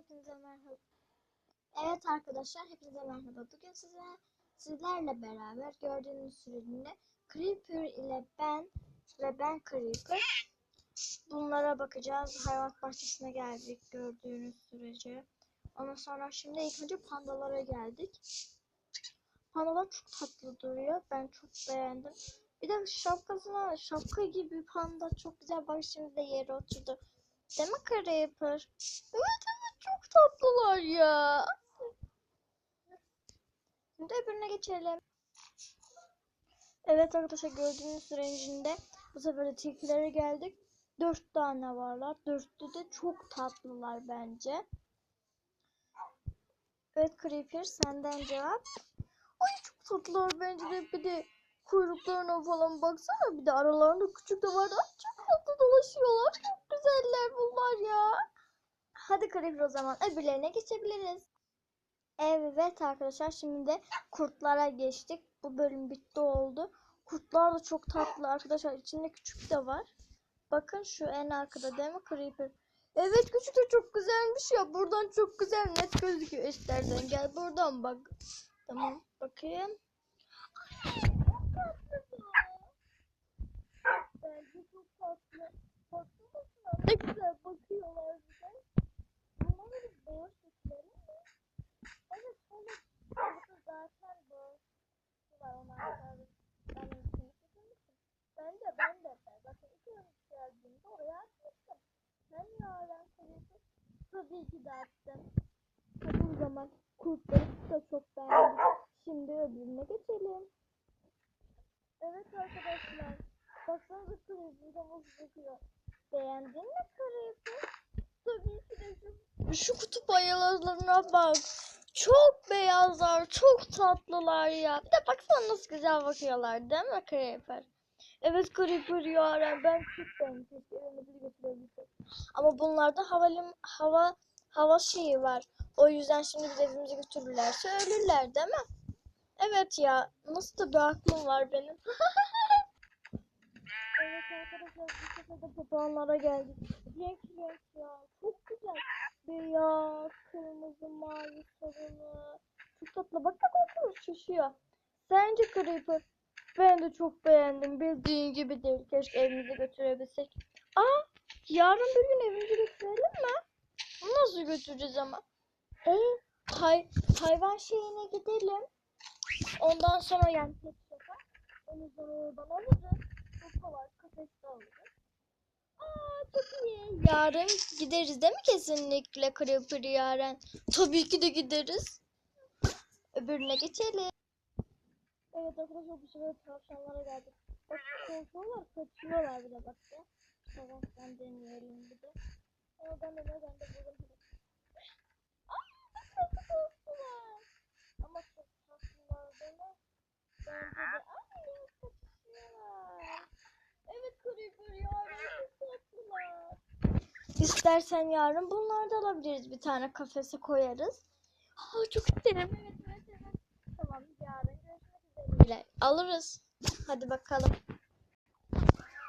hepinize merhaba. Evet arkadaşlar hepinize merhaba. Bugün size sizlerle beraber gördüğünüz süreliğinde Creeper ile ben ve ben Creeper bunlara bakacağız. Hayvanat bahçesine geldik gördüğünüz sürece. Ondan sonra şimdi ilk önce pandalara geldik. Pandalar çok tatlı duruyor. Ben çok beğendim. Bir de şapkasına şapka gibi panda çok güzel. Bak şimdi de yere oturdu. Değil mi Creeper? Evet çok tatlılar ya. Şimdi öbürüne geçelim. Evet arkadaşlar gördüğünüz sürecinde bu sefer de tilkilere geldik. Dört tane varlar. Dörtlü de çok tatlılar bence. Evet Creeper senden cevap. Ay çok tatlılar bence de bir de kuyruklarına falan baksana bir de aralarında küçük de vardı. Ay çok tatlı dolaşıyorlar. Çok güzeller bunlar ya. Hadi Creeper o zaman öbürlerine geçebiliriz. Evet arkadaşlar şimdi de kurtlara geçtik. Bu bölüm bitti oldu. Kurtlar da çok tatlı arkadaşlar. İçinde küçük de var. Bakın şu en arkada değil mi Creeper? Evet küçük de çok güzelmiş ya. Buradan çok güzel net gözüküyor istersen. Gel buradan bak. Tamam bakayım. Bence çok tatlı. Baksana ne güzel bakıyorlar bize. Bunlar da bağış etkileri mi? Evet şöyle burada zaten bağış var onlar da ben ülkemi seçmiştim. Ben de ben de ben. Bakın iki yıl geldiğimde oraya atmıştım. Sen ya ben sayısı tabii ki de attım. O zaman kurtları da çok beğendim. Şimdi öbürüne geçelim. Evet arkadaşlar. Baksanıza Creeper'da nasıl bakıyor. Beğendin mi Creeper? Tabii ki de şu, şu kutup ayılarına bak. Çok beyazlar, çok tatlılar ya. Bir de baksana nasıl güzel bakıyorlar değil mi Creeper? Evet Creeper ya ben çok beğendim. Keşke evimizi. Ama bunlarda havalim, hava hava şeyi var. O yüzden şimdi biz evimize götürürlerse ölürler değil mi? Evet ya. Nasıl da bir aklım var benim. evet arkadaşlar bu sefer de papağanlara geldik. Renk renk ya. Çok güzel. Beyaz, kırmızı, mavi, sarılı. Çok tatlı. Bak bak bak şaşıyor. Sence Creeper? Ben de çok beğendim. Bildiğin gibi değil. Keşke evimize götürebilsek. Aa, yarın bir gün evimize götürelim mi? Nasıl götüreceğiz ama? Ee, hay hayvan şeyine gidelim. Ondan sonra yani tek sefer. O yüzden oradan alırız. Çok kolay. Kafeste alırız. Aa çok iyi. Yarın gideriz değil mi kesinlikle Creeper yarın? Tabii ki de gideriz. Öbürüne geçelim. Evet arkadaşlar bu sefer tavşanlara geldik. Bak korkuyorlar, kaçıyorlar bir de bak ya. Taraftan deneyelim bir de. Oradan da ben de buldum. Ay nasıl korktular. Ama çok tatlılar değil de ay kaçıyorlar. Evet Creeper yarın çok. İstersen yarın bunları da alabiliriz. Bir tane kafese koyarız. Aa, çok isterim. Evet evet evet. Tamam yarın üzere. Alırız. Hadi bakalım.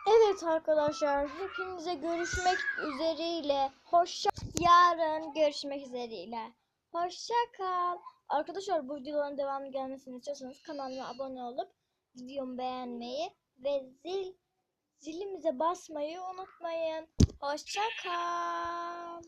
Evet arkadaşlar hepinize görüşmek üzereyle. Hoşça yarın görüşmek üzereyle. Hoşça kal. Arkadaşlar bu videoların devamı gelmesini istiyorsanız kanalıma abone olup videomu beğenmeyi ve zil zilimize basmayı unutmayın. Hoşça kal.